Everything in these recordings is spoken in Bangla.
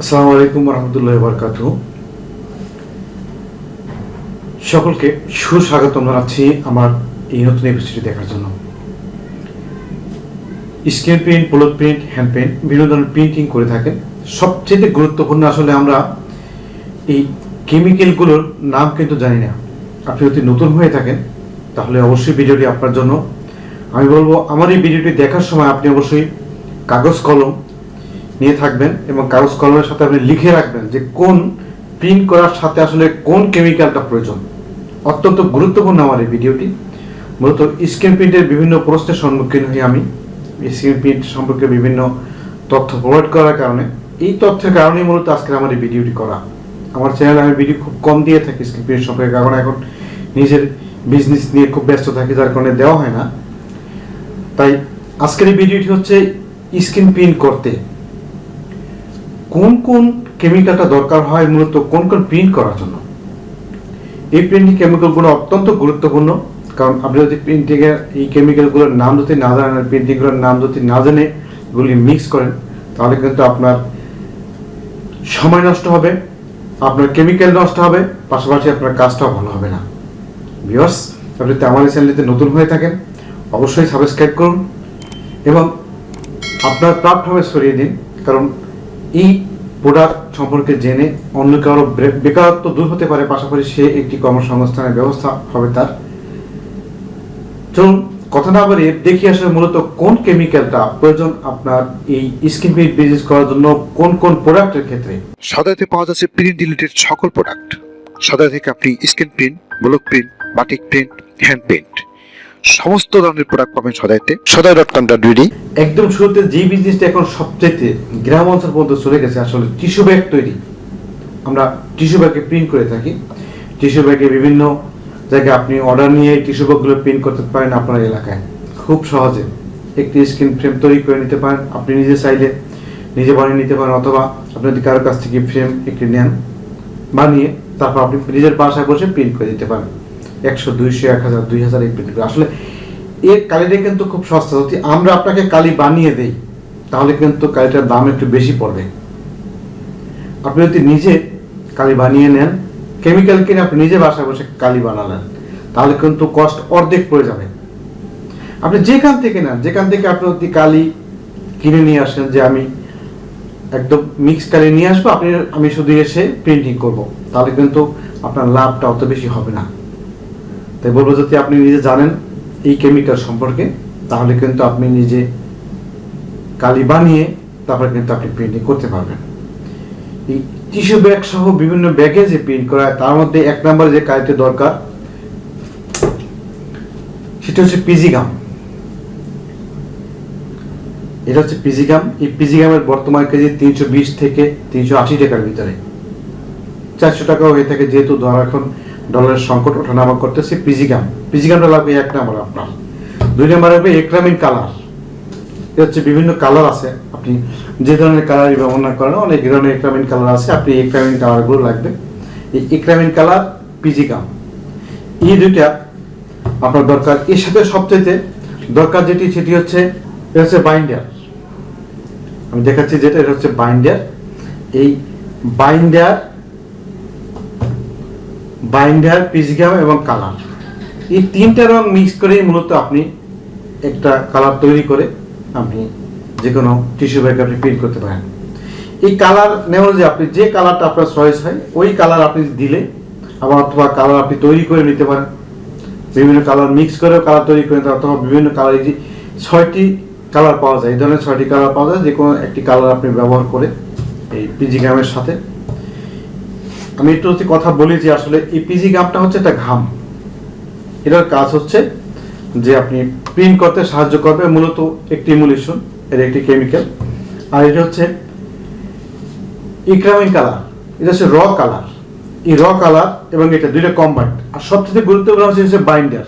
আসসালামু আলাইকুম রহমতুল্লাহ বরকাত সকলকে সুস্বাগতম জানাচ্ছি আমার এই নতুন এপিসোডটি দেখার জন্য। Screen print polo print, hand print, বিভিন্ন ধরনের প্রিন্টিং করে থাকেন। সবচেয়ে গুরুত্বপূর্ণ আসলে আমরা এই কেমিক্যালগুলোর নাম কিন্তু জানি না। আপনি যদি নতুন হয়ে থাকেন, তাহলে অবশ্যই ভিডিওটি আপনার জন্য। আমি বলব, আমার এই ভিডিওটি দেখার সময় আপনি অবশ্যই কাগজ, কলম নিয়ে থাকবেন এবং কাগজ কলমের সাথে আপনি লিখে রাখবেন যে কোন প্রিন্ট করার সাথে আসলে কোন কেমিক্যালটা প্রয়োজন। অত্যন্ত গুরুত্বপূর্ণ আমার এই ভিডিওটি মূলত স্ক্রিন প্রিন্টের বিভিন্ন প্রশ্নের সম্মুখীন হই আমি। স্ক্রিন প্রিন্ট সম্পর্কে বিভিন্ন তথ্য প্রোভাইড করার কারণে। এই তথ্যের কারণেই মূলত আজকে আমার এই ভিডিওটি করা। আমার চ্যানেলে আমি ভিডিও খুব কম দিয়ে থাকি স্ক্রিন প্রিন্ট সম্পর্কে, কারণ এখন নিজের বিজনেস নিয়ে খুব ব্যস্ত থাকি, যার কারণে দেওয়া হয় না। তাই আজকের এই ভিডিওটি হচ্ছে স্ক্রিন প্রিন্ট করতে। কোন কোন কেমিক্যালটা দরকার হয়, মূলত কোন কোন প্রিন্ট করার জন্য? এই প্রিন্টিং কেমিক্যালগুলো অত্যন্ত গুরুত্বপূর্ণ। কারণ আপনি যদি প্রিন্টিংয়ের এই কেমিক্যালগুলোর নাম যদি না জানেন প্রিন্টিংগুলোর নাম যদি না জেনে এগুলি মিক্স করেন, তাহলে কিন্তু আপনার সময় নষ্ট হবে, আপনার কেমিক্যাল নষ্ট হবে, পাশাপাশি আপনার কাজটাও ভালো হবে না। ভিউয়ার্স, আপনি যদি আমার এই চ্যানেলটিতে নতুন হয়ে থাকেন, অবশ্যই সাবস্ক্রাইব করুন এবং আপনার প্ল্যাটফর্মে সরিয়ে দিন, কারণ এই প্রোডাক্ট সম্পর্কে জেনে অন্য কারও বেকারত্ব দূর হতে পারে, পাশাপাশি সে একটি কর্মসংস্থানের ব্যবস্থা হবে তার। চলুন কথা না বাড়িয়ে দেখি আসলে মূলত কোন কেমিক্যালটা প্রয়োজন আপনার এই স্কিন প্রিন্ট বিজনেস করার জন্য, কোন কোন প্রোডাক্টের ক্ষেত্রে? সদাইতে পাওয়া যাচ্ছে প্রিন্ট রিলেটেড সকল প্রোডাক্ট সদাই থেকে আপনি skin print block print batik print hand print সমস্ত ধরনের প্রোডাক্ট পাবেন সদাইতে। সদাই ডট কম ডট বিডি একদম শুরুতে যে বিজনেসটা এখন সবচেয়ে গ্রাম অঞ্চল পর্যন্ত চলে গেছে, আসলে টিস্যু ব্যাগ তৈরি। আমরা টিস্যু ব্যাগে প্রিন্ট করে থাকি। টিস্যু ব্যাগে বিভিন্ন জায়গায় আপনি অর্ডার নিয়ে টিস্যু ব্যাগগুলো প্রিন্ট করতে পারেন আপনার এলাকায়। খুব সহজে। একটি স্ক্রিন ফ্রেম তৈরি করে নিতে পারেন। আপনি নিজে চাইলে নিজে বানিয়ে নিতে পারেন, অথবা আপনি যদি কারোর কাছ থেকে ফ্রেম একটি নেন, বানিয়ে তারপর আপনি নিজের বাসায় বসে প্রিন্ট করে দিতে পারেন। একশো, দুইশো, এক হাজার, দুই হাজার এই আসলে এর কালিটা কিন্তু খুব সস্তা। যদি আমরা আপনাকে কালি বানিয়ে দেই, তাহলে কিন্তু কালিটার দাম একটু বেশি পড়বে। আপনি যদি নিজে কালি বানিয়ে নেন, কেমিক্যাল কিনে আপনি নিজে বাসায় বসে কালি বানালেন, তাহলে কিন্তু কস্ট অর্ধেক পড়ে যাবে। আপনি যেখান থেকে নেন, যেখান থেকে আপনি যদি কালি কিনে নিয়ে আসেন যে আমি একদম মিক্স কালি নিয়ে আসব, আপনি, আমি শুধু এসে প্রিন্টিং করব, তাহলে কিন্তু আপনার লাভটা অত বেশি হবে না। তাই বলব যদি আপনি নিজে জানেন এই কেমিক্যাল সম্পর্কে, তাহলে কিন্তু আপনি নিজে কালি বানিয়ে তারপরে কিন্তু আপনি প্রিন্টিং করতে পারবেন। এই টিস্যু ব্যাগ সহ বিভিন্ন ব্যাগে যে প্রিন্ট করা তার মধ্যে এক নম্বর যে কালিটা দরকার, সেটা হচ্ছে পিজিগাম এটা হচ্ছে পিজিগাম এই পিজিগামের বর্তমান কেজি তিনশো বিশ থেকে তিনশো আশি টাকার ভিতরে। চারশো টাকাও হয়ে থাকে যেহেতু ধর এখন ডলারের সংকট ওঠানামা করতেছে পিজিগাম পিজিগামটা লাগবে এক নাম্বার আপনার। দুই নাম্বার লাগবে একরামিন কালার হচ্ছে বিভিন্ন কালার আছে। আপনি যে ধরনের কালারই ব্যবহার করেন, অনেক ধরনের একরামিন কালার আছে। আপনি একরামিন কালারগুলো লাগবে। এই একরামিন কালার পিজিগাম এই দুইটা আপনার দরকার। এর সাথে সবচেয়ে দরকার যেটি, সেটি হচ্ছে এটা হচ্ছে বাইন্ডার আমি দেখাচ্ছি যেটা এটা হচ্ছে বাইন্ডার এই বাইন্ডার বাইন্ডার পিজিগাম এবং কালার এই তিনটা রং মিক্স করেই মূলত আপনি একটা কালার তৈরি করে আপনি যে কোনো টিস্যু ব্যাগ আপনি প্রিন্ট করতে পারেন। এই কালার নেওয়ার যে আপনি যে কালারটা আপনার চয়েস হয়, ওই কালার আপনি দিলে আবার অথবা কালার আপনি তৈরি করে নিতে পারেন। বিভিন্ন কালার মিক্স করেও কালার তৈরি করে নিতে অথবা বিভিন্ন কালার যে ছয়টি কালার পাওয়া যায়, এই ধরনের ছয়টি কালার পাওয়া যায় যে কোনো একটি কালার আপনি ব্যবহার করে এই পিজি গ্রামের সাথে আমি একটু যদি কথা বলি যে আসলে এই পিজি গামটা হচ্ছে একটা ঘাম। এটার কাজ হচ্ছে যে আপনি প্রিন্ট করতে সাহায্য করবে মূলত একটি ইমুলেশন এর একটি কেমিক্যাল আর এটা হচ্ছে ইকরামিন কালার এটা হচ্ছে র কালার এই র কালার এবং এটা দুইটা কম্বাইন্ড আর সবচেয়ে গুরুত্বপূর্ণ হচ্ছে হচ্ছে বাইন্ডার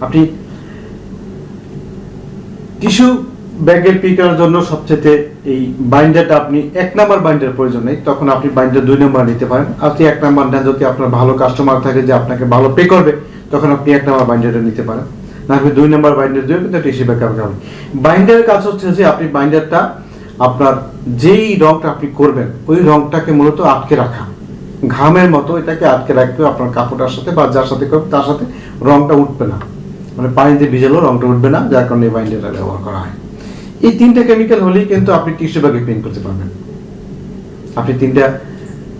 আপনি টিস্যু ব্যাগের পিকার জন্য সবচেয়ে এই বাইন্ডারটা আপনি এক নাম্বার বাইন্ডার প্রয়োজন নেই। তখন আপনি বাইন্ডার দুই নাম্বার নিতে পারেন। আপনি এক নাম্বার নেন যদি আপনার ভালো কাস্টমার থাকে যে আপনাকে ভালো পে করবে, তখন আপনি এক নাম্বার বাইন্ডারটা নিতে পারেন। না আপনি দুই নাম্বার বাইন্ডার দিবেন কিন্তু টিস্যু ব্যাগ আপনি বাইন্ডারের কাজ হচ্ছে যে আপনি বাইন্ডারটা আপনার যেই রংটা আপনি করবেন, ওই রংটাকে মূলত আটকে রাখা। ঘামের মতো এটাকে আটকে রাখতে হবে আপনার কাপড়টার সাথে বা যার সাথে করবে তার সাথে রংটা উঠবে না। মানে পানিতে ভিজালেও রংটা উঠবে না, যার কারণে এই বাইন্ডারটা ব্যবহার করা হয়। এই তিনটা কেমিক্যাল হলেই কিন্তু আপনি টিস্যু ব্যাগে পেন্ট করতে পারবেন। আপনি তিনটা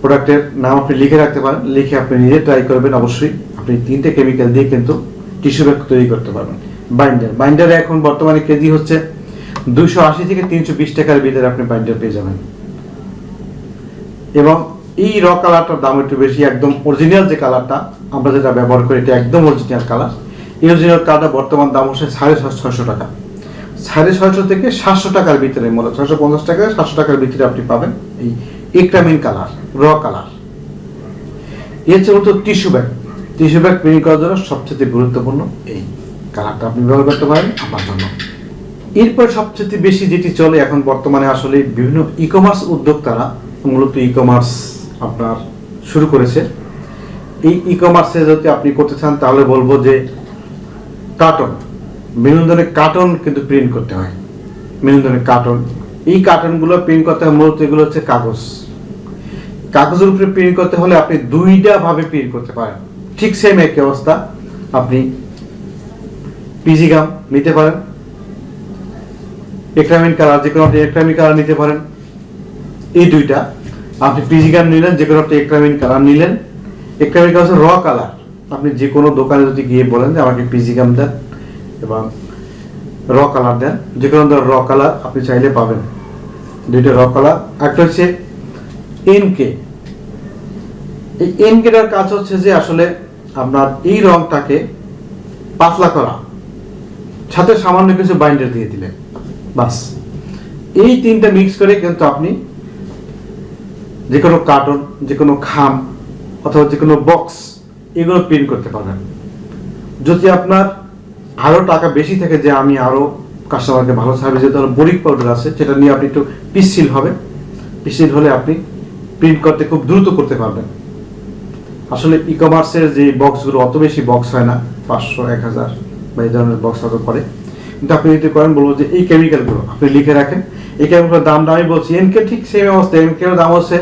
প্রোডাক্টের নাম আপনি লিখে রাখতে পারেন, লিখে আপনি নিজে ট্রাই করবেন, অবশ্যই আপনি তিনটে কেমিক্যাল দিয়ে কিন্তু টিস্যু ব্যাগ তৈরি করতে পারবেন। বাইন্ডার বাইন্ডারে এখন বর্তমানে কেজি হচ্ছে দুশো আশি থেকে তিনশো বিশ টাকার ভিতরে আপনি বাইন্ডার পেয়ে যাবেন। এবং এই র কালারটার দাম একটু বেশি, একদম অরিজিনাল যে কালারটা আমরা যেটা ব্যবহার করি এটা একদম অরিজিনাল কালার এই অরিজিনাল কালারটা বর্তমান দাম হচ্ছে সাড়ে ছশো টাকা। সাড়ে ছয়শো থেকে সাতশো টাকার ভিতরে, মূলত ছয়শো পঞ্চাশ টাকা, সাতশো টাকার ভিতরে আপনি পাবেন এই একটামিন কালার, র কালার। চেয়ে মূলত tissue bag. Tissue bag print করার জন্য সবচেয়ে গুরুত্বপূর্ণ এই কালারটা আপনি ব্যবহার করতে পারেন আপনার জন্য। এরপর সবচেয়ে বেশি যেটি চলে এখন বর্তমানে আসলে বিভিন্ন ই কমার্স উদ্যোক্তারা, মূলত ই কমার্স আপনার শুরু করেছে। এই ই কমার্সে যদি আপনি করতে চান, তাহলে বলব যে কার্টন বিনোদনের কার্টন কিন্তু প্রিন্ট করতে হয়। বিনোদনের কার্টুন এই কার্টনগুলো প্রিন্ট করতে হয় মূলত এগুলো হচ্ছে কাগজ। কাগজের উপরে প্রিন্ট করতে হলে আপনি দুইটা ভাবে প্রিন্ট করতে পারেন। ঠিক সেম একই অবস্থা। আপনি পিজি গাম নিতে পারেন। একরামিন কালার যে কোনো আপনি একরামিন কালার নিতে পারেন। এই দুইটা। আপনি পিজি গাম নিলেন, যে কোনো আপনি একরামিন কালার নিলেন। একরামিন কালার র কালার আপনি যে কোনো দোকানে যদি গিয়ে বলেন যে, আমাকে পিজি গাম দেন। এবং র কালার দেন। যে কোনো ধরনের র কালার আপনি চাইলে পাবেন। দুইটা র কালার একটা হচ্ছে এনকে এই এনকেটার কাজ হচ্ছে যে আসলে আপনার এই রংটাকে পাতলা করা। সাথে সামান্য কিছু বাইন্ডার দিয়ে দিলেন বাস। এই তিনটা মিক্স করে কিন্তু আপনি যে কোনো কার্টন যে কোনো খাম অথবা যে কোনো বক্স এগুলো প্রিন্ট করতে পারবেন। যদি আপনার আরও টাকা বেশি থাকে যে আমি আরও কাস্টমারকে ভালো সার্ভিস দিতে হলে বরিক পাউডার আছে, সেটা নিয়ে আপনি একটু পিসিল হবে। পিসিল হলে আপনি প্রিন্ট করতে খুব দ্রুত করতে পারবেন। আসলে ই কমার্সের যে বক্সগুলো অত বেশি বক্স হয় না, পাঁচশো, এক হাজার বা এই ধরনের বক্স হয়তো করে। কিন্তু আপনি যদি করেন, বলব যে এই কেমিক্যালগুলো আপনি লিখে রাখেন। এই কেমিক্যালের দামটা আমি বলছি, এনকে ঠিক সেম অবস্থা, এনকে দাম হচ্ছে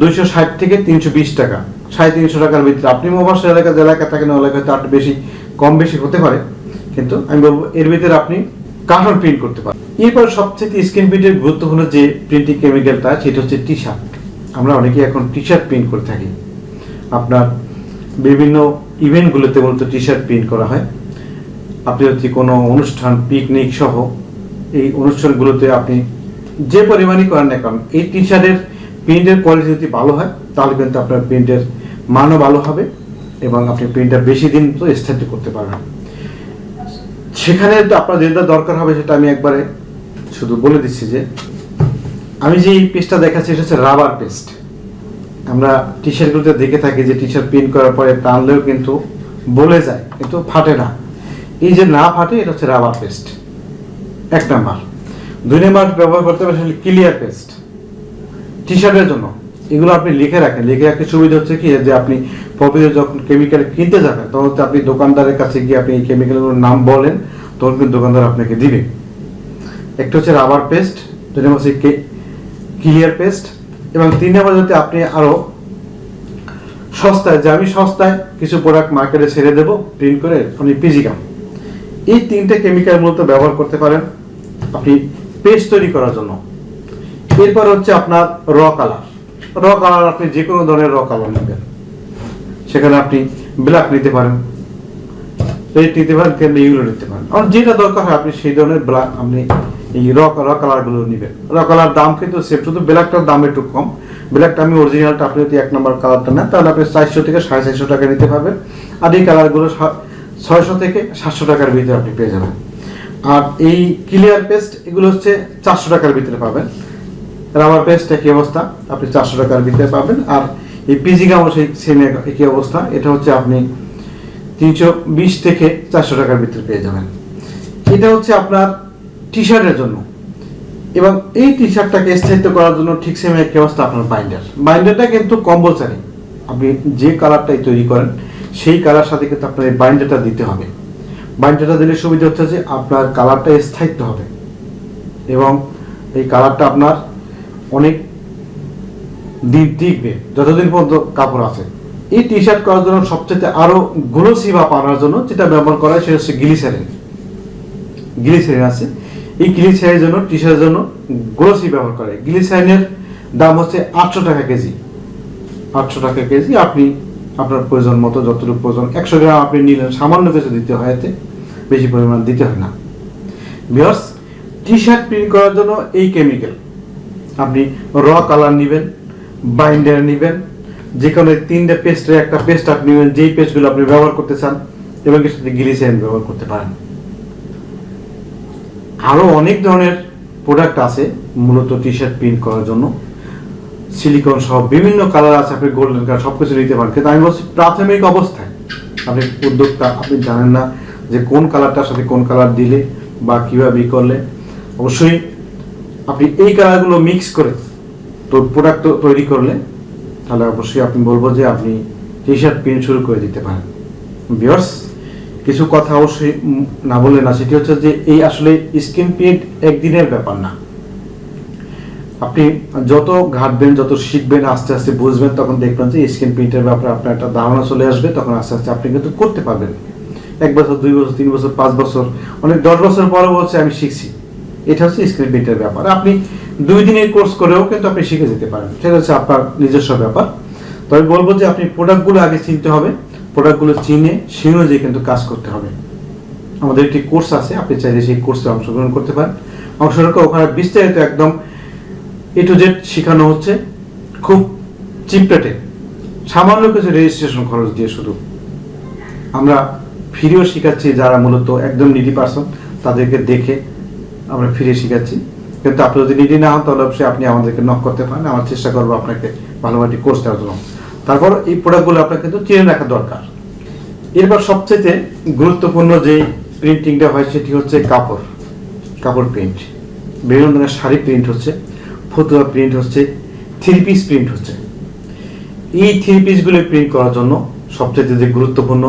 দুইশো ষাট থেকে তিনশো বিশ টাকা। সাড়ে তিনশো টাকার ভিতরে। আপনি মহাশয় এলাকা, যে এলাকা থাকেন এলাকায় তার বেশি, কম বেশি হতে পারে। কিন্তু আমি বলব, এর ভিতরে আপনি কার্টন প্রিন্ট করতে পারেন। এরপর সবচেয়ে স্ক্রিন প্রিন্টের গুরুত্বপূর্ণ যে প্রিন্টিং কেমিক্যালটা সেটা হচ্ছে টি শার্ট আমরা অনেকেই এখন টি শার্ট প্রিন্ট করে থাকি। আপনার বিভিন্ন ইভেন্টগুলোতে মূলত টি শার্ট প্রিন্ট করা হয়। আপনি যদি কোনো অনুষ্ঠান পিকনিক সহ এই অনুষ্ঠানগুলোতে আপনি যে পরিমাণই করেন না কারণ এই টি শার্টের প্রিন্টের কোয়ালিটি যদি ভালো হয়, তাহলে কিন্তু আপনার প্রিন্টের মানও ভালো হবে এবং আপনি প্রিন্টটা বেশি দিন তো স্থায়িত্ব করতে পারবেন। সেখানে তো আপনার যেটা দরকার হবে সেটা আমি একবারে শুধু বলে দিচ্ছি যে, আমি যে এই পেস্টটা দেখাচ্ছি এটা হচ্ছে রাবার পেস্ট। আমরা টি শার্টগুলোতে দেখে থাকি যে টি শার্ট প্রিন্ট করার পরে টানলেও কিন্তু বলে যায়, কিন্তু ফাটে না। এই যে না ফাটে, এটা হচ্ছে রাবার পেস্ট। এক নাম্বার। দুই নাম্বার ব্যবহার করতে সেটা ক্লিয়ার পেস্ট টি শার্টের জন্য। এগুলো আপনি লিখে রাখেন। লিখে রাখতে সুবিধা হচ্ছে কি, যে আপনি পবিত্র যখন কেমিক্যাল কিনতে যাবেন, তখন আপনি দোকানদারের কাছে গিয়ে আপনি এই কেমিক্যালগুলোর নাম বলেন। তখন কিন্তু দোকানদার আপনাকে দিবে। একটা হচ্ছে রাবার পেস্ট নম্বর হচ্ছে ক্লিয়ার পেস্ট এবং তিন নম্বর যদি আপনি আরও সস্তায়, যে আমি সস্তায় কিছু প্রোডাক্ট মার্কেটে ছেড়ে দেবো প্রিন্ট করে আপনি পিজিকাম এই তিনটে কেমিক্যাল মূলত ব্যবহার করতে পারেন আপনি পেস্ট তৈরি করার জন্য। এরপর হচ্ছে আপনার র কালার র কালার আপনি যে কোনো ধরনের র কালার নেবেন। সেখানে আপনি ব্ল্যাক নিতে পারেন। রেড নিতে পারেন কিংবা ইউলো নিতে পারেন। আর যেটা দরকার হয়, আপনি সেই ধরনের ব্ল্যাক আপনি এই র র কালারগুলো নেবেন। র কালার দাম কিন্তু সেম শুধু ব্ল্যাকটার দাম একটু কম। ব্ল্যাকটা আমি অরিজিনালটা আপনি যদি এক নম্বর কালারটা নেন, তাহলে আপনি চারশো থেকে সাড়ে চারশো টাকা নিতে পারবেন। আর এই কালারগুলো ছয়শো থেকে সাতশো টাকার ভিতরে আপনি পেয়ে যাবেন। আর এই ক্লিয়ার পেস্ট এগুলো হচ্ছে চারশো টাকার ভিতরে পাবেন। রাবার পেস্ট একই অবস্থা, আপনি চারশো টাকার ভিতরে পাবেন। আর এই পিজি গামও সেই সেম একই অবস্থা। এটা হচ্ছে আপনি তিনশো বিশ থেকে চারশো টাকার ভিতরে পেয়ে যাবেন। এটা হচ্ছে আপনার টি শার্টের জন্য। এবং এই টি শার্টটাকে স্থায়িত্ব করার জন্য ঠিক সেম একই অবস্থা আপনার বাইন্ডার বাইন্ডারটা কিন্তু কম্পালসারি আপনি যে কালারটাই তৈরি করেন, সেই কালার সাথে কিন্তু আপনার এই বাইন্ডারটা দিতে হবে। বাইন্ডারটা দিলে সুবিধা হচ্ছে যে আপনার কালারটা স্থায়িত্ব হবে। এবং এই কালারটা আপনার অনেক দিন টিকবে যতদিন পর্যন্ত কাপড় আছে। এই টি শার্ট করার জন্য সবচেয়ে আরও গ্লোসি বা পাওয়ার জন্য যেটা ব্যবহার করা হয় সেটা হচ্ছে গ্লিসারিন গ্লিসারিন আছে। এই গ্লিসারিনের জন্য টি শার্টের জন্য গ্লোসি ব্যবহার করে গ্লিসারিনের দাম হচ্ছে আটশো টাকা কেজি। আটশো টাকা কেজি আপনি আপনার প্রয়োজন মতো, যতটুকু প্রয়োজন, একশো গ্রাম আপনি নিলেন, সামান্য কিছু দিতে হয় এতে, বেশি পরিমাণ দিতে হয় না। বিকজ টি শার্ট প্রিন্ট করার জন্য এই কেমিক্যাল আপনি র কালার নেবেন বাইন্ডার নেবেন যে কোনো তিনটে পেস্টের একটা পেস্ট আপনি যেই পেস্টগুলো আপনি ব্যবহার করতে চান এবং এর সাথে গ্লিসারিন ব্যবহার করতে পারেন। আরও অনেক ধরনের প্রোডাক্ট আছে, মূলত টি শার্ট প্রিন্ট করার জন্য। সিলিকন সহ বিভিন্ন কালার আছে, আপনি গোল্ডেন কালার সব কিছু নিতে পারেন। কিন্তু আমি বলছি প্রাথমিক অবস্থায়। আপনি উদ্যোক্তা, আপনি জানেন না যে কোন কালারটার সাথে কোন কালার দিলে বা কীভাবে ই করলে। অবশ্যই আপনি এই কালারগুলো মিক্স করে তো প্রোডাক্ট তৈরি করলে তাহলে অবশ্যই আপনি বলব যে আপনি টি শার্ট প্রিন্ট শুরু করে দিতে পারেন। বিয়ার্স কিছু কথা অবশ্যই না বলে না, সেটি হচ্ছে যে এই আসলে স্কিন প্রিন্ট একদিনের ব্যাপার না। আপনি যত ঘাটবেন, যত শিখবেন, আস্তে আস্তে বুঝবেন, তখন দেখবেন যে স্কিন প্রিন্টের ব্যাপারে আপনার একটা ধারণা চলে আসবে, তখন আস্তে আস্তে আপনি কিন্তু করতে পারবেন। এক বছর, দুই বছর, তিন বছর, পাঁচ বছর, অনেক দশ বছর পরও বলছে আমি শিখছি। এটা হচ্ছে স্ক্রিন প্রিন্টের ব্যাপার। আপনি দুই দিনের কোর্স করেও কিন্তু আপনি শিখে যেতে পারেন সেটা হচ্ছে আপনার নিজস্ব ব্যাপার। তবে বলব যে আপনি প্রোডাক্টগুলো আগে চিনতে হবে। প্রোডাক্টগুলো চিনে সেই অনুযায়ী কিন্তু কাজ করতে হবে। আমাদের একটি কোর্স আছে, আপনি চাইলে সেই কোর্সে অংশগ্রহণ করতে পারেন। অংশগ্রহণ করে ওখানে বিস্তারিত একদম এ টু জেড শেখানো হচ্ছে। খুব চিপ রেটে সামান্য কিছু রেজিস্ট্রেশন খরচ দিয়ে শুধু। আমরা ফ্রিও শেখাচ্ছি যারা মূলত একদম নিডি পার্সন তাদেরকে দেখে আমরা ফিরে শেখাচ্ছি। কিন্তু আপনি যদি নিডি না হন, তাহলে অবশ্যই আপনি আমাদেরকে নক করতে পারেন। আমার চেষ্টা করব আপনাকে ভালো একটি কোর্স দেওয়ার জন্য। তারপর এই প্রোডাক্টগুলো আপনার কিন্তু চিনে রাখা দরকার। এরপর সবচেয়ে গুরুত্বপূর্ণ যে প্রিন্টিংটা হয়, সেটি হচ্ছে কাপড় কাপড় প্রিন্ট বিভিন্ন ধরনের শাড়ি প্রিন্ট হচ্ছে, ফতুয়া প্রিন্ট হচ্ছে থ্রি পিস প্রিন্ট হচ্ছে। এই থ্রি পিসগুলো প্রিন্ট করার জন্য সবচেয়ে যে গুরুত্বপূর্ণ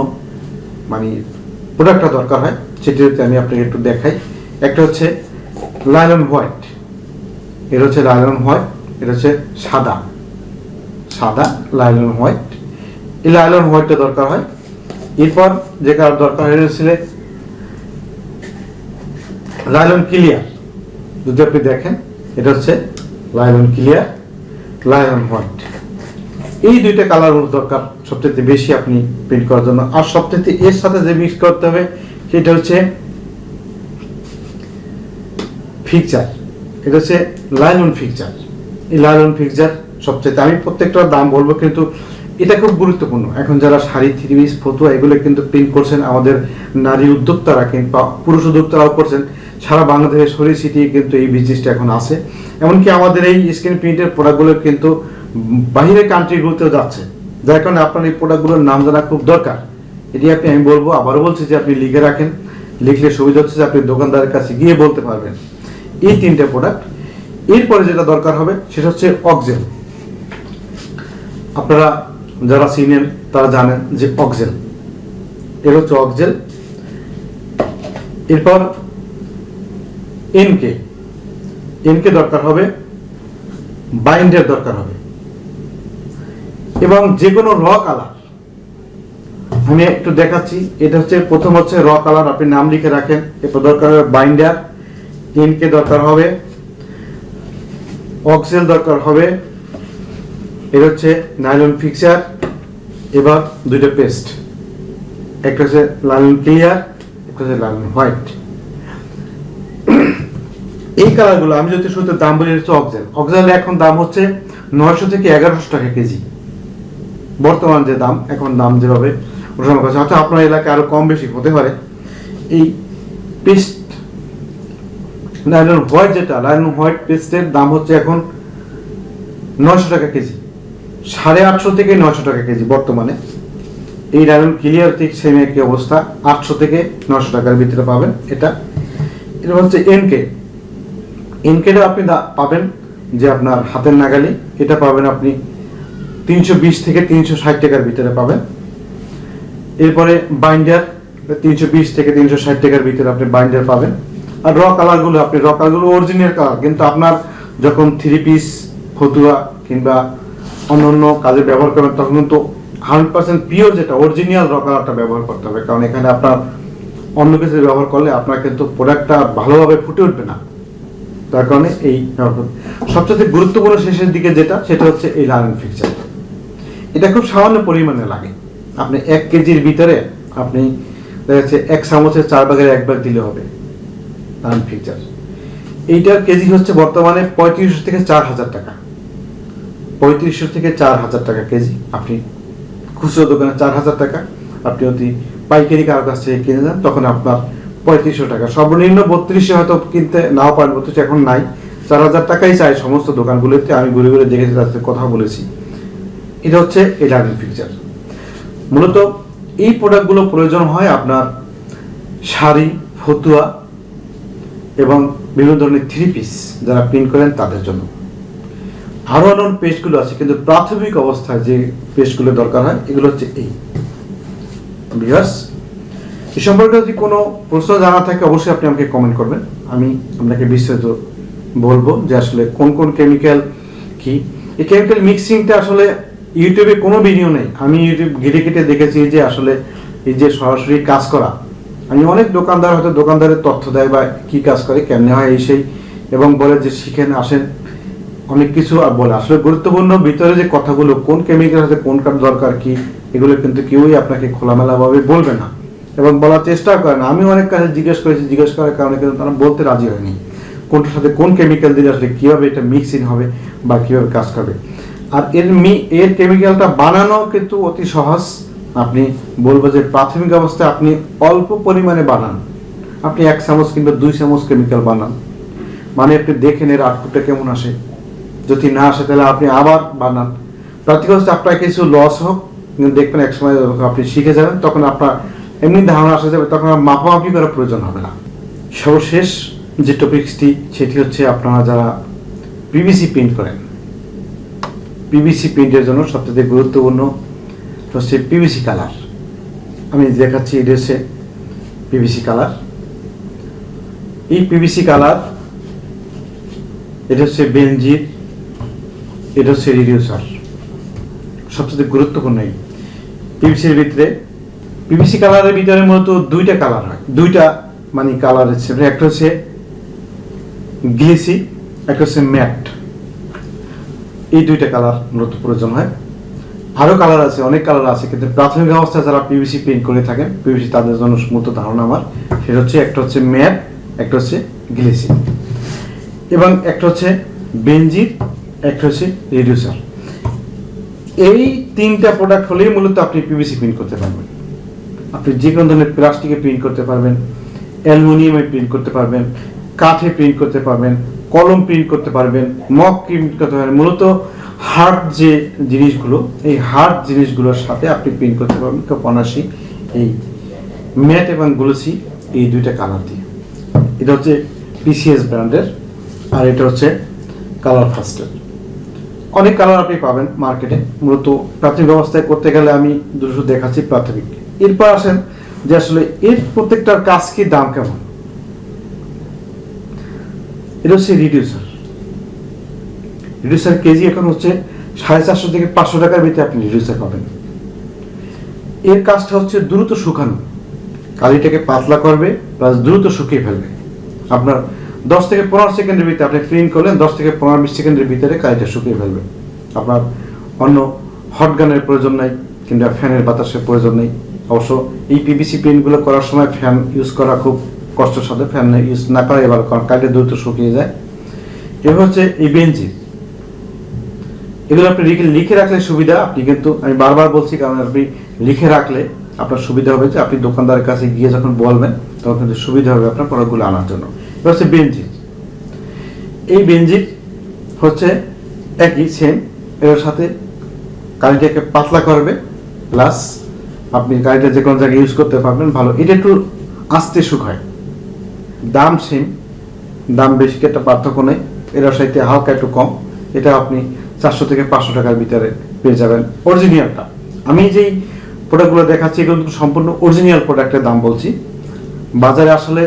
মানে প্রোডাক্টটা দরকার হয় সেটি আমি আপনাকে একটু দেখাই। একটা হচ্ছে লাইলন হোয়াইট। এটা হচ্ছে লাইলন হোয়াইট এটা হচ্ছে সাদা। সাদা লাইলন হোয়াইট। এই লাইলন হোয়াইটটা দরকার হয়। এরপর যে কালার দরকার হয়েছিল লাইলন ক্লিয়ার। যদি আপনি দেখেন, এটা হচ্ছে লাইলন ক্লিয়ার লাইলন হোয়াইট। এই দুইটা কালার দরকার সবচেয়ে বেশি আপনি প্রিন্ট করার জন্য। আর সবচেয়ে এর সাথে যে মিক্স করতে হবে, সেটা হচ্ছে ফিকচার এটা হচ্ছে লাইলন ফিকচার এই লাইলন ফিকচার সবচেয়ে আমি প্রত্যেকটা দাম বলব কিন্তু এটা খুব গুরুত্বপূর্ণ। এখন যারা শাড়ি থ্রি পিস ফতুয়া এগুলো কিন্তু প্রিন্ট করছেন, আমাদের নারী উদ্যোক্তারা কিংবা পুরুষ উদ্যোক্তারাও করছেন, সারা বাংলাদেশে সরিয়ে ছিটিয়ে কিন্তু এই বিজনেসটা এখন আছে। এমনকি আমাদের এই স্ক্রিন প্রিন্টের প্রোডাক্টগুলো কিন্তু বাহিরের কান্ট্রিগুলোতেও যাচ্ছে। যার কারণে আপনার এই প্রোডাক্টগুলোর নাম জানা খুব দরকার। এটি আপনি, আমি বলব, আবারও বলছি যে আপনি লিখে রাখেন। লিখলে সুবিধা হচ্ছে যে আপনি দোকানদারের কাছে গিয়ে বলতে পারবেন। এই তিনটে প্রোডাক্ট এরপরে যেটা দরকার হবে, সেটা হচ্ছে অক্সেল আপনারা যারা সিনিয়র তারা জানেন যে অক্সেল এর হচ্ছে অক্সেল এরপর এনকে এনকে দরকার হবে বাইন্ডের দরকার হবে। এবং যে কোনো র কালার আমি একটু দেখাচ্ছি, এটা হচ্ছে, প্রথম হচ্ছে র কালার আপনি নাম লিখে রাখেন, এরপর দরকার হবে বাইন্ডার ইনকে দরকার হবে অক্সেল দরকার হবে এর হচ্ছে নাইলন ফিক্সার, এবার দুইটা পেস্ট। একটা হচ্ছে লালন ক্লিয়ার, একটা হচ্ছে লালন হোয়াইট। এই কালারগুলো আমি যদি শুধু দাম বলি হচ্ছে অক্সেল অক্সেল এখন দাম হচ্ছে নয়শো থেকে এগারোশো টাকা কেজি। বর্তমান যে দাম, এখন দাম যেভাবে ওঠানো করছে হয়তো আপনার এলাকায় আরও কম বেশি হতে পারে। এই পেস্ট লাইলন হোয়াইট যেটা লাইলন হোয়াইট পেস্টের দাম হচ্ছে এখন নয়শো টাকা কেজি। সাড়ে আটশো থেকে নয়শো টাকা কেজি বর্তমানে। এই লাইলন ক্লিয়ার ঠিক সেম একই অবস্থা, আটশো থেকে নয়শো টাকার ভিতরে পাবেন এটা। এটা হচ্ছে এনকে এনকেটা আপনি পাবেন যে আপনার হাতের নাগালি, এটা পাবেন আপনি তিনশো বিশ থেকে তিনশো ষাট টাকার ভিতরে পাবেন। এরপরে বাইন্ডার তিনশো বিশ থেকে তিনশো ষাট টাকার ভিতরে আপনি বাইন্ডার পাবেন। আর র কালারগুলো আপনি র কালারগুলো অরিজিনাল কালার কিন্তু আপনার যখন থ্রি পিস ফতুয়া কিংবা অন্য অন্য কাজে ব্যবহার করবেন, তখন কিন্তু হান্ড্রেড পার্সেন্ট পিওর যেটা অরিজিনাল র কালারটা ব্যবহার করতে হবে। কারণ এখানে আপনার অন্য কিছু ব্যবহার করলে আপনার কিন্তু প্রোডাক্টটা ভালোভাবে ফুটে উঠবে না। তার কারণে এই সবচেয়ে গুরুত্বপূর্ণ শেষের দিকে যেটা, সেটা হচ্ছে এই লার্নিং ফিক্সার এটা খুব সামান্য পরিমাণে লাগে। আপনি এক কেজির ভিতরে আপনি দেখা যাচ্ছে এক চামচের চার ভাগের এক ভাগ দিলে হবে। লার্ন ফিক্সার এইটার কেজি হচ্ছে বর্তমানে পঁয়ত্রিশশো থেকে চার হাজার টাকা। পঁয়ত্রিশশো থেকে চার হাজার টাকা কেজি। আপনি খুচরো দোকানে চার হাজার টাকা। আপনি যদি পাইকারি কারও কাছ থেকে কিনে যান তখন আপনার পঁয়ত্রিশশো টাকা। সর্বনিম্ন বত্রিশে হয়তো কিনতে নাও পারেন, বত্রিশ এখন নাই। চার হাজার টাকাই চাই সমস্ত দোকানগুলোতে। আমি ঘুরে ঘুরে দেখেছি, তাদের কথা বলেছি। এটা হচ্ছে এই লার্নিং ফিচার মূলত এই প্রোডাক্টগুলো প্রয়োজন হয় আপনার শাড়ি, ফতুয়া এবং বিভিন্ন ধরনের থ্রি পিস যারা প্রিন্ট করেন তাদের জন্য। আরও অন্য পেস্টগুলো আছে, কিন্তু প্রাথমিক অবস্থায় যে পেস্টগুলো দরকার হয়, এগুলো হচ্ছে এই। বিয়ার্স এ সম্পর্কে যদি কোনো প্রশ্ন জানা থাকে, অবশ্যই আপনি আমাকে কমেন্ট করবেন। আমি আপনাকে বিস্তারিত বলব যে আসলে কোন কোন কেমিক্যাল কি। এই কেমিক্যাল মিক্সিংটা আসলে ইউটিউবে কোনো ভিডিও নেই। আমি ইউটিউব ঘেটে ঘেটে দেখেছি যে আসলে এই যে সরাসরি কাজ করা আমি অনেক দোকানদার হয়তো দোকানদারের তথ্য দেয় বা কি কাজ করে, কেমনে হয় এই সেই, এবং বলে যে শিখেন, আসেন, অনেক কিছু বলে। আসলে গুরুত্বপূর্ণ ভিতরে যে কথাগুলো, কোন কেমিক্যাল আছে, কোন কার দরকার, কি, এগুলো কিন্তু কেউই আপনাকে খোলামেলাভাবে বলবে না এবং বলার চেষ্টা করে না। আমি অনেক কাছে জিজ্ঞেস করেছি, জিজ্ঞেস করার কারণে কিন্তু তারা বলতে রাজি হয়নি। কোনটার সাথে কোন কেমিক্যাল দিলে আসলে কীভাবে এটা মিক্সিং হবে বা কীভাবে কাজ করবে। আর এর মি, এর কেমিক্যালটা বানানো কিন্তু অতি সহজ। আপনি বলব যে প্রাথমিক অবস্থায় আপনি অল্প পরিমাণে বানান। আপনি এক চামচ কিংবা দুই চামচ কেমিক্যাল বানান। মানে আপনি দেখেন এর আউটপুটটা কেমন আসে। যদি না আসে তাহলে আপনি আবার বানান। প্রাথমিক অবস্থায় আপনার কিছু লস হোক দেখবেন এক সময় আপনি শিখে যাবেন, তখন আপনার এমনি ধারণা আসা যাবে, তখন আর মাপামাপি করার প্রয়োজন হবে না। সর্বশেষ যে টপিক্সটি সেটি হচ্ছে আপনারা যারা পিভিসি প্রিন্ট করেন। পিভিসি প্রিন্টের জন্য সবচেয়ে গুরুত্বপূর্ণ হচ্ছে পিভিসি কালার আমি দেখাচ্ছি এটা হচ্ছে পিভিসি কালার এই পিভিসি কালার এটা হচ্ছে বেঞ্জির এটা হচ্ছে রিডিউসার। সবচেয়ে গুরুত্বপূর্ণ এই পিভিসির ভিতরে। পিভিসি কালারের ভিতরে মূলত দুইটা কালার হয়। দুইটা মানে কালার হচ্ছে একটা হচ্ছে গ্লিসি, একটা হচ্ছে ম্যাট। এই দুইটা কালার মূলত প্রয়োজন হয়। আরও কালার আছে, অনেক কালার আছে, কিন্তু প্রাথমিক অবস্থায় যারা পিভিসি প্রিন্ট করে থাকেন পিভিসি তাদের জন্য মূলত ধারণা আমার। সেটা হচ্ছে, একটা হচ্ছে ম্যাট, একটা হচ্ছে গ্লিসি। এবং একটা হচ্ছে বেনজির একটা হচ্ছে রিডিউসার। এই তিনটা প্রোডাক্ট হলেই মূলত আপনি পিভিসি প্রিন্ট করতে পারবেন। আপনি যে কোনো ধরনের প্লাস্টিকে প্রিন্ট করতে পারবেন, অ্যালুমিনিয়ামে প্রিন্ট করতে পারবেন, কাঠে প্রিন্ট করতে পারবেন, কলম প্রিন্ট করতে পারবেন, মগ প্রিন্ট করতে পারবেন, মূলত হার্ড যে জিনিসগুলো, এই হার্ড জিনিসগুলোর সাথে আপনি প্রিন্ট করতে পারবেন অনায়াসই এই ম্যাট এবং গ্লোসি, এই দুইটা কালার দিয়ে। এটা হচ্ছে পিসিএস ব্র্যান্ডের আর এটা হচ্ছে কালার ফাস্টের অনেক কালার আপনি পাবেন মার্কেটে মূলত প্রাথমিক অবস্থায় করতে গেলে আমি দুশো দেখাচ্ছি প্রাথমিক। এরপর আসেন যে আসলে এর প্রত্যেকটার কাজ কি, দাম কেমন? এটা হচ্ছে রিডিউসার রিডিউসার কেজি এখন হচ্ছে সাড়ে চারশো থেকে পাঁচশো টাকার ভিতরে আপনি রিডিউসার পাবেন। এর কাজটা হচ্ছে দ্রুত শুকানো। কালিটাকে পাতলা করবে প্লাস দ্রুত শুকিয়ে ফেলবে। আপনার দশ থেকে পনেরো সেকেন্ডের ভিতরে আপনি প্রিন্ট করলেন, দশ থেকে পনেরো বিশ সেকেন্ডের ভিতরে কালিটা শুকিয়ে ফেলবে। আপনার অন্য হট গানের প্রয়োজন নাই, কিংবা ফ্যানের বাতাসের প্রয়োজন নেই। অবশ্য এই পিভিসি প্রিন্টগুলো করার সময় ফ্যান ইউজ করা খুব কষ্টের সাথে ফ্যান ইউজ না করা এবার কারণ কালিটা দ্রুত শুকিয়ে যায়। এবার হচ্ছে এই বেঞ্চি এগুলো আপনি লিখে রাখলে সুবিধা, আপনি কিন্তু আমি বারবার বলছি, কারণ আপনি লিখে রাখলে আপনার সুবিধা হবে যে আপনি দোকানদারের কাছে গিয়ে যখন বলবেন, তখন কিন্তু সুবিধা হবে আপনার প্রোডাক্টগুলো আনার জন্য। এবার হচ্ছে বেঞ্জির এই বেঞ্জির হচ্ছে একই সেম এর সাথে কালিটাকে পাতলা করবে প্লাস আপনি গাড়িটা যে কোনো জায়গায় ইউজ করতে পারবেন, ভালো। এটা একটু আস্তে হয়। দাম সেম দাম বেশি একটা পার্থক্য নেই, এর সাথে হালকা একটু কম। এটা আপনি চারশো থেকে পাঁচশো টাকার ভিতরে পেয়ে যাবেন অরিজিনালটা আমি যেই প্রোডাক্টগুলো দেখাচ্ছি, এগুলো কিন্তু সম্পূর্ণ অরিজিনাল প্রোডাক্টের দাম বলছি। বাজারে আসলে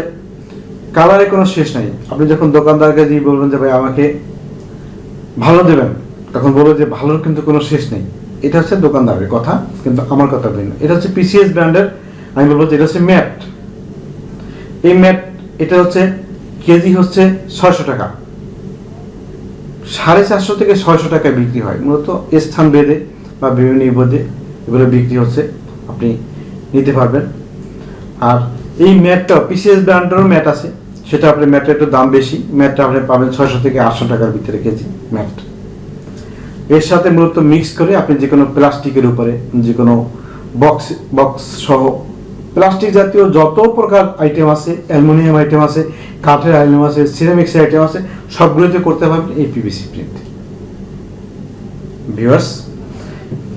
কালারে কোনো শেষ নাই। আপনি যখন দোকানদারকে দিয়ে বলবেন যে, ভাই, আমাকে ভালো দেবেন, তখন বলব যে ভালোর কিন্তু কোনো শেষ নেই। এটা হচ্ছে দোকানদারের কথা, কিন্তু আমার কথা ভিন্ন। এটা হচ্ছে পিসিএস ব্র্যান্ডের আমি বলব যে, এটা হচ্ছে ম্যাট এই ম্যাট এটা হচ্ছে কেজি হচ্ছে ছয়শো টাকা। সাড়ে চারশো থেকে ছয়শো টাকায় বিক্রি হয়। মূলত স্থান বেঁধে বা বিভিন্ন বেঁধে এগুলো বিক্রি হচ্ছে, আপনি নিতে পারবেন। আর এই ম্যাটটা পিসিএস ব্র্যান্ডেরও ম্যাট আছে, সেটা আপনার ম্যাটের একটু দাম বেশি, ম্যাটটা আপনি পাবেন ছয়শো থেকে আটশো টাকার ভিতরে কেজি ম্যাট। এর সাথে মূলত মিক্স করে আপনি যে কোনো প্লাস্টিকের উপরে যে কোনো বক্স বক্স সহ প্লাস্টিক জাতীয় যত প্রকার আইটেম আছে, অ্যালুমিনিয়াম আইটেম আছে, কাঠের আইটেম আছে সিরামিক্সের আইটেম আছে, সবগুলোতে করতে পারবেন এই পিভিসি প্রিন্ট ভিউয়ার্স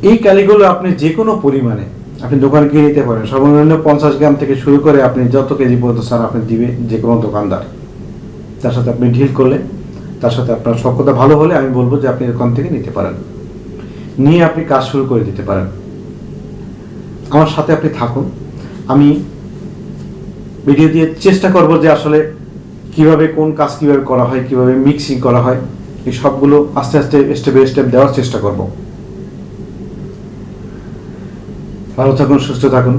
এই কালিগুলো আপনি যে কোনো পরিমাণে আপনি দোকানে গিয়ে নিতে পারেন। সর্বনিম্ন পঞ্চাশ গ্রাম থেকে শুরু করে আপনি যত কেজি পর্যন্ত সার আপনি দিবে যে কোনো দোকানদার। তার সাথে আপনি ডিল করলে, তার সাথে আপনার সক্ষতা ভালো হলে আমি বলব যে আপনি দোকান থেকে নিতে পারেন। নিয়ে আপনি কাজ শুরু করে দিতে পারেন। আমার সাথে আপনি থাকুন। আমি ভিডিও দিয়ে চেষ্টা করব যে আসলে কীভাবে কোন কাজ কীভাবে করা হয়, কীভাবে মিক্সিং করা হয়, এই সবগুলো আস্তে আস্তে স্টেপ বাই স্টেপ দেওয়ার চেষ্টা করব। ভালো থাকুন, সুস্থ থাকুন।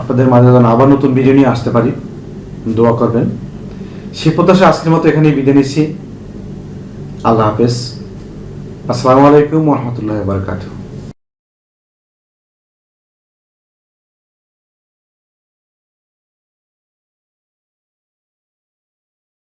আপনাদের মাঝে যেন আবার নতুন ভিডিও নিয়ে আসতে পারি। দোয়া করবেন। সে প্রত্যাশা আজকের মতো এখানেই বিদায় নিচ্ছি। আল্লাহ হাফেজ। আসসালামু আলাইকুম রহমতুল্লাহ বারকাতুহ।